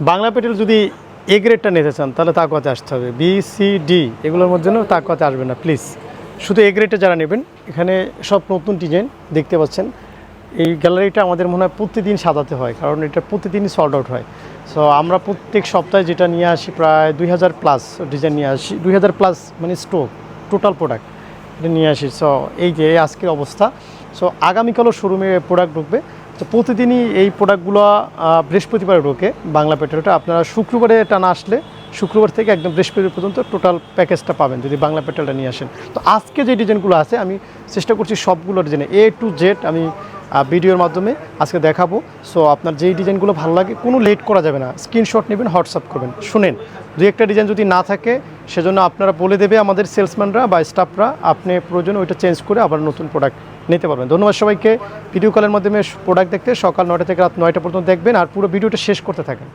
বাংলা পেটেল যদি এ গ্রেডটা নিতে চান, তাহলে তাকুয়াতে আসতে হবে। বি সি ডি এগুলোর মধ্যে না তাকুয়াতে আসবে না প্লিজ শুধু এ গ্রেডটা যারা নেবেন, এখানে সব নতুন ডিজাইন দেখতে পাচ্ছেন। এই গ্যালারিটা আমাদের মনে হয় প্রতিদিন সাজাতে হয়, কারণ এটা প্রতিদিনই সল্ড আউট হয়। সো আমরা প্রত্যেক সপ্তাহে যেটা নিয়ে আসি, প্রায় দুই হাজার প্লাস ডিজাইন নিয়ে আসি, দুই হাজার প্লাস মানে স্টোক টোটাল প্রোডাক্ট এটা নিয়ে আসি। সো এই যে আজকের অবস্থা। সো আগামীকালও শোরুমে প্রোডাক্ট ঢুকবে। তো প্রতিদিনই এই প্রোডাক্টগুলো বৃহস্পতিবারে ঢোকে বাংলা পেট্রোলটা আপনারা শুক্রবারে এটা না আসলে, শুক্রবার থেকে একদম বৃহস্পতিবার পর্যন্ত টোটাল প্যাকেজটা পাবেন যদি বাংলা পেট্রোলটা নিয়ে আসেন। তো আজকে যে ডিজাইনগুলো আছে, আমি চেষ্টা করছি সবগুলো ডিজাইনে এ টু জেড আমি ভিডিওর মাধ্যমে আজকে দেখাবো। সো আপনার যেই ডিজাইনগুলো ভালো লাগে, কোনো লেট করা যাবে না। স্ক্রিনশট নেবেন হোয়াটসঅ্যাপ করবেন। শুনেন, দুই একটা ডিজাইন যদি না থাকে সেজন্য আপনারা বলে দেবে আমাদের সেলসম্যানরা বা স্টাফরা আপনি প্রয়োজন ওইটা চেঞ্জ করে আবার নতুন প্রোডাক্ট নিতে পারবেন। ধন্যবাদ সবাইকে। ভিডিও কলের মাধ্যমে প্রোডাক্ট দেখতে সকাল নয়টা থেকে রাত নয়টা পর্যন্ত দেখবেন আর পুরো ভিডিওটা শেষ করতে থাকেন।